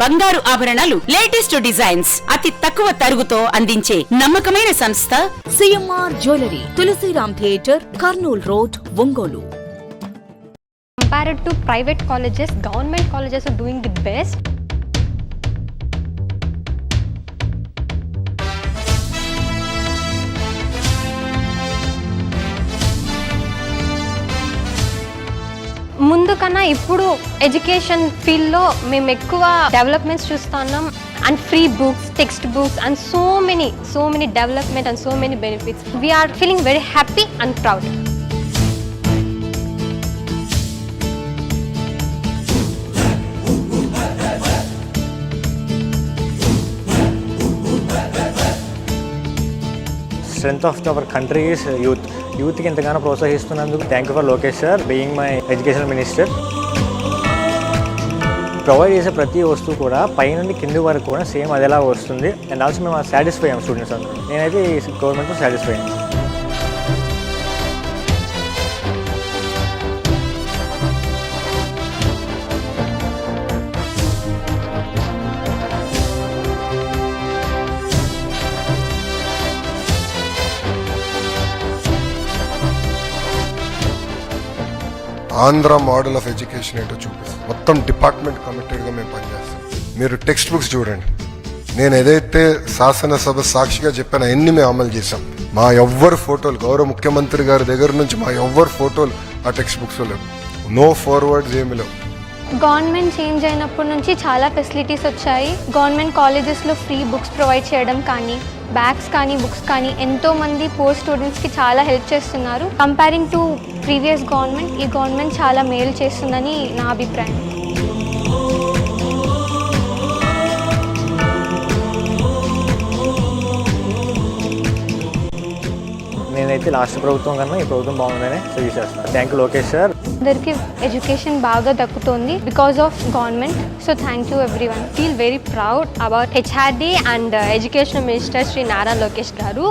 బంగారు ఆభరణాలు latest designs. అతి తక్కువ తరుగుతో అందించే నమ్మకమైన సంస్థ CMR jewellery Tulasiram theatre Kurnool road Ongole. Compared to private colleges. Government colleges are doing the ముందు కన్నా ఇప్పుడు ఎడ్యుకేషన్ ఫీల్డ్లో మేము ఎక్కువ డెవలప్మెంట్స్ చూస్తున్నాం. And free books text books and so many so many development and so many benefits we are feeling very happy and proud strength of our country is youth యూత్కి ఎంతగానో ప్రోత్సహిస్తున్నందుకు thank you for Lokesh sir being my education minister provide చేసే ప్రతి వస్తువు కూడా పైనుండి కింది వరకు కూడా సేమ్ అదేలా వస్తుంది. అండ్ ఆల్సో మేము సాటిస్ఫై అయ్యాం స్టూడెంట్స్ అందరూ. నేనైతే ఈ గవర్నమెంట్తో సాటిస్ఫై అయ్యాను. ఆంధ్ర మోడల్ ఆఫ్ ఎడ్యుకేషన్ ఏంటో చూపిస్తాం. మొత్తం డిపార్ట్మెంట్ కమిటెడ్గా మేము పనిచేస్తాం. మీరు టెక్స్ట్ బుక్స్ చూడండి. నేను ఏదైతే శాసనసభ సాక్షిగా చెప్పిన అన్ని మేము అమలు చేశాం. మా ఎవ్వరు ఫోటోలు గౌరవ ముఖ్యమంత్రి గారి దగ్గర నుంచి మా ఎవ్వరు ఫోటోలు ఆ టెక్స్ట్ బుక్స్ లేవు. నో ఫార్వర్డ్స్ ఏమి లేవు. గవర్నమెంట్ చేంజ్ అయినప్పటి నుంచి చాలా ఫెసిలిటీస్ వచ్చాయి. గవర్నమెంట్ కాలేజెస్లో ఫ్రీ బుక్స్ ప్రొవైడ్ చేయడం కానీ బ్యాగ్స్ కానీ బుక్స్ కానీ ఎంతో మంది స్టూడెంట్స్కి చాలా హెల్ప్ చేస్తున్నారు. కంపేరింగ్ టు ప్రీవియస్ గవర్నమెంట్ ఈ గవర్నమెంట్ చాలా మేలు చేస్తుందని నా అభిప్రాయం. అయితే లాస్ట్ ప్రభుత్వం కన్నా ఈ ప్రభుత్వం బాగుందని సజెస్ట్ చేస్తాను థ్యాంక్ యూ లోకేష్ సార్ అందరికీ ఎడ్యుకేషన్ బాగా దక్కుతుంది because of government so thank you every one feel very proud about HRD and education minister Shri Nara Lokesh garu.